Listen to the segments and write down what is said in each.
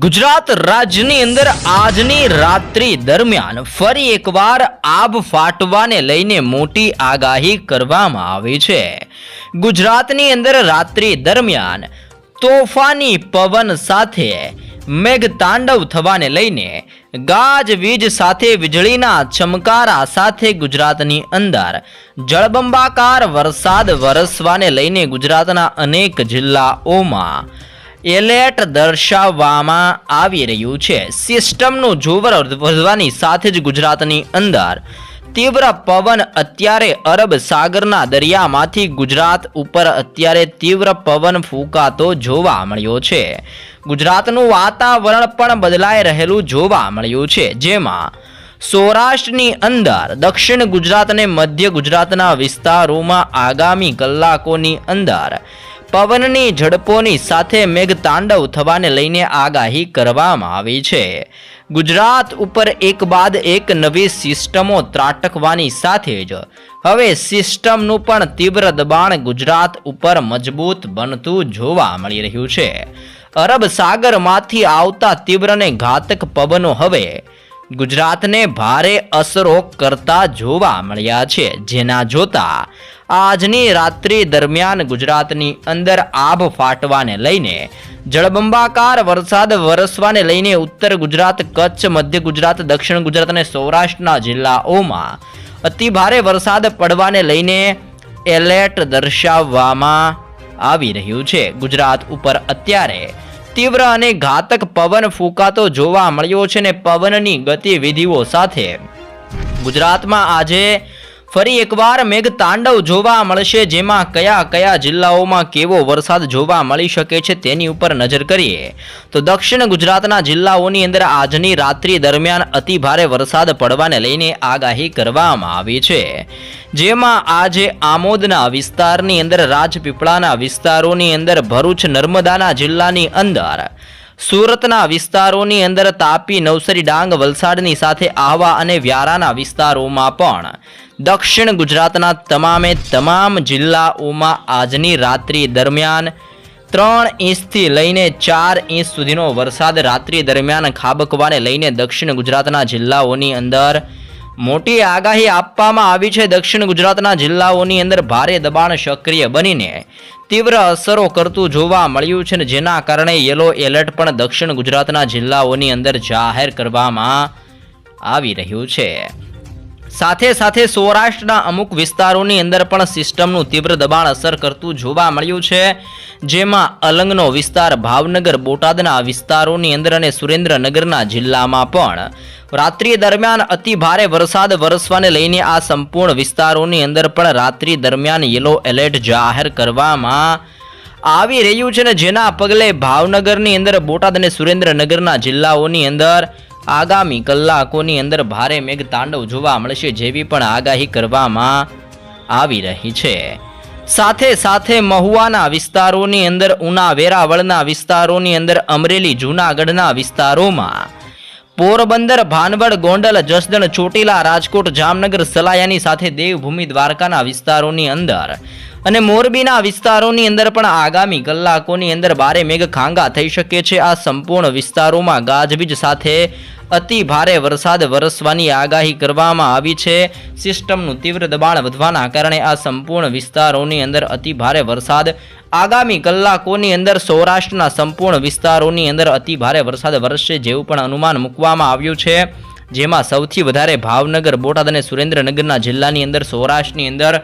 ગુજરાત રાજ્યની અંદર આજની રાત્રિ દરમિયાન ફરી એકવાર આબ ફાટવાને લઈને મોટી આગાહી કરવામાં આવી છે. ગુજરાતની અંદર રાત્રિ દરમિયાન તોફાની પવન સાથે મેઘતાંડવ થવાને લઈને ગાજવીજ સાથે વીજળીના ચમકારા સાથે ગુજરાતની અંદર જળબંબાકાર વરસાદ વરસવાને લઈને ગુજરાતના અનેક જિલ્લાઓમાં એલર્ટ દર્શાવવામાં આવી રહ્યું છે. સિસ્ટમનું જોવર વધવાની સાથે જ ગુજરાતની અંદર તીવ્ર પવન અત્યારે અરબ સાગરના દરિયામાંથી ગુજરાત ઉપર અત્યારે તીવ્ર પવન ફૂંકાતો જોવા મળ્યો છે. ગુજરાતનું વાતાવરણ પણ બદલાઈ રહેલું જોવા મળ્યું છે. જેમાં સૌરાષ્ટ્રની અંદર, દક્ષિણ ગુજરાત અને મધ્ય ગુજરાતના વિસ્તારોમાં આગામી કલાકોની અંદર પવનની ઝડપોની સાથે મેઘતાંડવ થવાને લઈને આગાહી કરવામાં આવી છે. ગુજરાત ઉપર એક બાદ એક નવી સિસ્ટમો ત્રાટકવાની સાથે જ હવે સિસ્ટમનું પણ તીવ્ર દબાણ ગુજરાત ઉપર મજબૂત બનતું જોવા મળી રહ્યું છે. અરબ સાગરમાંથી આવતા તીવ્ર અને ઘાતક પવનો હવે ગુજરાતને ભારે અસરો કરતા જોવા મળ્યા છે. જેના જોતા આજની રાત્રિ દરમિયાન ગુજરાતની અંદર આભ ફાટવાને લઈને, જળબંબાકાર વરસાદ વરસવાને લઈને ઉત્તર ગુજરાત, કચ્છ, મધ્ય ગુજરાત, દક્ષિણ ગુજરાત અને સૌરાષ્ટ્રના જિલ્લાઓમાં અતિ ભારે વરસાદ પડવાને લઈને એલર્ટ દર્શાવવામાં આવી રહ્યું છે. ગુજરાત ઉપર અત્યારે તીવ્ર અને ઘાતક પવન ફૂંકાતો જોવા મળ્યો છે ને પવનની ગતિવિધિઓ સાથે. ગુજરાતમાં આજે ફરી એકવાર મેઘતાંડવ જોવા મળશે, જેમાં કયા કયા જિલ્લાઓમાં કેવો વરસાદ જોવા મળી શકે છે તેની ઉપર નજર કરીએ. તો દક્ષિણ ગુજરાતના જિલ્લાઓની અંદર આજની રાત્રિ દરમિયાન અતિભારે વરસાદ પડવાને લઈને આગાહી કરવામાં આવી છે. જેમાં આજે આમોદના વિસ્તારની અંદર રાજપીપળાના વિસ્તારોની અંદર ભરૂચ નર્મદાના જિલ્લાની અંદર સુરતના વિસ્તારોની અંદર તાપી, નવસરી, ડાંગ, વલસાડની સાથે આહવા અને વ્યારાના વિસ્તારોમાં પણ દક્ષિણ ગુજરાતના તમામે તમામ જિલ્લાઓમાં આજની રાત્રિ દરમિયાન ત્રણ ઇંચથી લઈને ચાર ઇંચ સુધીનો વરસાદ રાત્રિ દરમિયાન ખાબકવાને લઈને દક્ષિણ ગુજરાતના જિલ્લાઓની અંદર મોટી આગાહી આપવામાં આવી છે. દક્ષિણ ગુજરાતના જિલ્લાઓની અંદર ભારે દબાણ સક્રિય બનીને તીવ્ર અસરો કરતું જોવા મળ્યું છે જેના કારણે યલો એલર્ટ પણ દક્ષિણ ગુજરાતના જિલ્લાઓની અંદર જાહેર કરવામાં આવી રહ્યું છે. સાથે સાથે સૌરાષ્ટ્રના અમુક વિસ્તારોની અંદર પણ સિસ્ટમનું તીવ્ર દબાણ અસર કરતું જોવા મળ્યું છે. જેમાં અલંગનો વિસ્તાર ભાવનગર, બોટાદના વિસ્તારોની અંદર અને સુરેન્દ્રનગરના જિલ્લામાં પણ. રાત્રિ દરમિયાન અતિ ભારે વરસાદ વરસવાને લઈને આ સંપૂર્ણ વિસ્તારોની અંદર પણ રાત્રિ દરમિયાન યલો એલર્ટ જાહેર કરવામાં આવી રહ્યું છે ને જેના પગલે ભાવનગરની અંદર, બોટાદ અને સુરેન્દ્રનગરના જિલ્લાઓની અંદર આગામી કલાકોની અંદર ભારે મેઘતાંડવ જોવા મળશે જેવી પણ આગાહી કરવામાં આવી રહી છે. સાથે સાથે મહુવાના વિસ્તારોની અંદર ઉના વેરાવળના વિસ્તારોની અંદર, અમરેલી, જૂનાગઢના વિસ્તારોમાં પોરબંદર, ભાનવડ, ગોંડલ, જસદણ, ચોટીલા, રાજકોટ, જામનગર, સલાયાની સાથે દેવભૂમિ દ્વારકાના વિસ્તારોની અંદર અને મોરબીના વિસ્તારોની અંદર પણ આગામી કલાકોની અંદર ભારે મેઘખાંગા થઈ શકે છે. આ સંપૂર્ણ વિસ્તારોમાં ગાજવીજ સાથે અતિ ભારે વરસાદ વરસવાની આગાહી કરવામાં આવી છે. સિસ્ટમનું તીવ્ર દબાણ વધવાના કારણે આ સંપૂર્ણ વિસ્તારોની અંદર અતિ ભારે વરસાદ આગામી કલાકોની અંદર સૌરાષ્ટ્રના સંપૂર્ણ વિસ્તારોની અંદર અતિ ભારે વરસાદ વરસશે જેવું પણ અનુમાન મૂકવામાં આવ્યું છે. જેમાં સૌથી વધારે ભાવનગર, બોટાદ અને સુરેન્દ્રનગરના જિલ્લાની અંદર, સૌરાષ્ટ્રની અંદર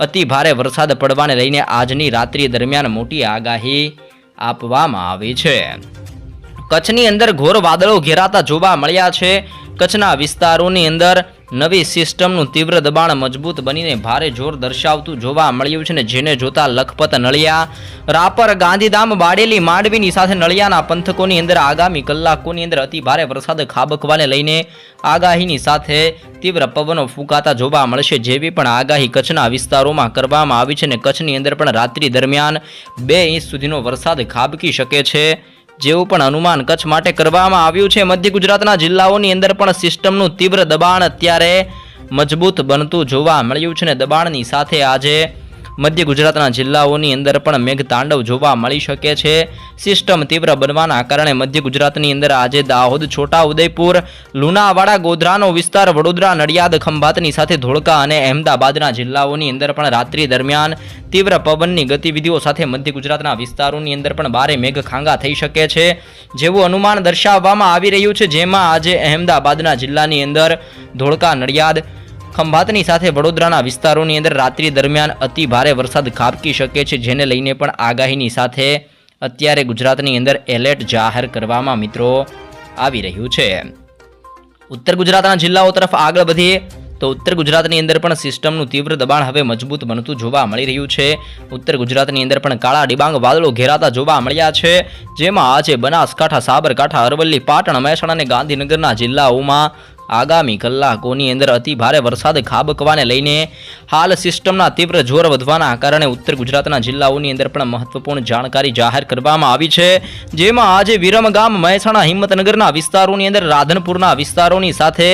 અતિ ભારે વરસાદ પડવાને લઈને આજની રાત્રિ દરમિયાન મોટી આગાહી આપવામાં આવી છે. કચ્છની અંદર ઘોર વાદળો ઘેરાતા જોવા મળ્યા છે. કચ્છના વિસ્તારોની અંદર નવી સિસ્ટમનું તીવ્ર દબાણ મજબૂત બનીને ભારે જોર દર્શાવતું જોવા મળ્યું છે ને જેને જોતા લખપત નળિયા, રાપર, ગાંધીધામ, બાડેલી, માંડવીની સાથે નળિયાના પંથકોની અંદર આગામી કલાકોની અંદર અતિ ભારે વરસાદ ખાબકવાને લઈને આગાહીની સાથે તીવ્ર પવનો ફૂંકાતા જોવા મળશે જેવી પણ આગાહી કચ્છના વિસ્તારોમાં કરવામાં આવી છે ને કચ્છની અંદર પણ રાત્રિ દરમિયાન બે ઇંચ સુધીનો વરસાદ ખાબકી શકે છે. જેવું પણ અનુમાન કચ્છ માટે કરવામાં આવ્યું છે, મધ્ય ગુજરાતના જિલ્લાઓની અંદર પણ સિસ્ટમનું તીવ્ર દબાણ અત્યારે મજબૂત બનતું જોવા મળ્યું છે ને દબાણની સાથે આજે મધ્ય ગુજરાતના જિલ્લાઓની અંદર પણ મેઘતાંડવ જોવા મળી શકે છે. સિસ્ટમ તીવ્ર બનવાના કારણે મધ્ય ગુજરાતની અંદર આજે દાહોદ છોટા ઉદયપુર લુણાવાડા, ગોધરાનો વિસ્તાર, વડોદરા, નડિયાદ, ખંભાતની સાથે ધોળકા અને અહેમદાબાદના જિલ્લાઓની અંદર પણ રાત્રિ દરમિયાન તીવ્ર પવનની ગતિવિધિઓ સાથે મધ્ય ગુજરાતના વિસ્તારોની અંદર પણ ભારે મેઘખાંગા થઈ શકે છે. જેવું અનુમાન દર્શાવવામાં આવી રહ્યું છે, જેમાં આજે અહેમદાબાદના જિલ્લાની અંદર ધોળકા, નડિયાદ ખંભાતની સાથે વડોદરાના વિસ્તારોની અંદર રાત્રિ દરમિયાન અતિ ભારે વરસાદ ખાબકી શકે છે, જેને લઈને પણ આગાહીની સાથે અત્યારે ગુજરાતની અંદર એલર્ટ જાહેર કરવામાં મિત્રો આવી રહ્યું છે. ઉત્તર ગુજરાતના જિલ્લાઓ તરફ આગળ વધીએ, તો ઉત્તર ગુજરાતની અંદર પણ સિસ્ટમનું તીવ્ર દબાણ હવે મજબૂત બનતું જોવા મળી રહ્યું છે. ઉત્તર ગુજરાતની અંદર પણ કાળા ડિબાંગ વાદળો ઘેરાતા જોવા મળ્યા છે, જેમાં આજે બનાસકાંઠા, સાબરકાંઠા, અરવલ્લી, પાટણ, મહેસાણા અને ગાંધીનગરના જિલ્લાઓમાં આગામી કલાકોની અંદર અતિ ભારે વરસાદ ખાબકવાને લઈને હાલ સિસ્ટમના તીવ્ર જોર વધવાના કારણે ઉત્તર ગુજરાતના જિલ્લાઓની અંદર પણ મહત્વપૂર્ણ જાણકારી જાહેર કરવામાં આવી છે. જેમાં આજે વિરમગામ, મહેસાણા, હિંમતનગરના વિસ્તારોની અંદર, રાધનપુરના વિસ્તારોની સાથે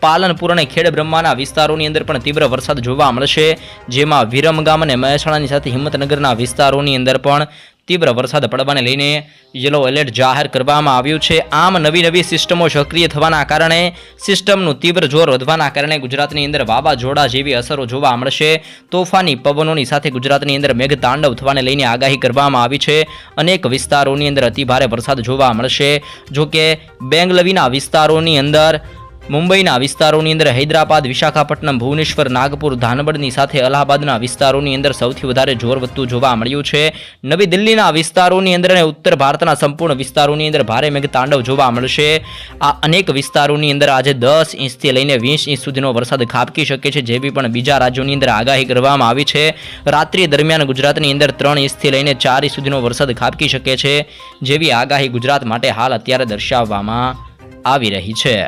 પાલનપુર અને ખેડબ્રહ્માના વિસ્તારોની અંદર પણ તીવ્ર વરસાદ જોવા મળશે. જેમાં વિરમગામ અને મહેસાણાની સાથે હિંમતનગરના વિસ્તારોની અંદર પણ તીવ્ર વરસાદ પડવાને લઈને યલો એલર્ટ જાહેર કરવામાં આવ્યું છે. આમ નવી નવી સિસ્ટમો સક્રિય થવાના કારણે સિસ્ટમનું તીવ્ર જોર વધવાના કારણે ગુજરાતની અંદર વાવાઝોડા જેવી અસરો જોવા મળશે. તોફાની પવનોની સાથે ગુજરાતની અંદર મેઘતાંડવ થવાને લઈને આગાહી કરવામાં આવી છે. અનેક વિસ્તારોની અંદર અતિભારે વરસાદ જોવા મળશે. જોકે બેંગલવીના વિસ્તારોની અંદર મુંબઈના વિસ્તારોની અંદર હૈદરાબાદ, વિશાખાપટ્ટનમ, ભુવનેશ્વર, નાગપુર ધાનબડની સાથે અલ્હાબાદના વિસ્તારોની અંદર સૌથી વધારે જોર વધતું જોવા મળ્યું છે. નવી દિલ્હીના વિસ્તારોની અંદર અને ઉત્તર ભારતના સંપૂર્ણ વિસ્તારોની અંદર ભારે મેઘતાંડવ જોવા મળશે. આ અનેક વિસ્તારોની અંદર આજે દસ ઇંચથી લઈને વીસ ઇંચ સુધીનો વરસાદ ખાબકી શકે છે જેવી પણ બીજા રાજ્યોની અંદર આગાહી કરવામાં આવી છે. રાત્રિ દરમિયાન ગુજરાતની અંદર ત્રણ ઇંચથી લઈને ચાર ઇંચ સુધીનો વરસાદ ખાબકી શકે છે, જેવી આગાહી ગુજરાત માટે હાલ અત્યારે દર્શાવવામાં આવી રહી છે.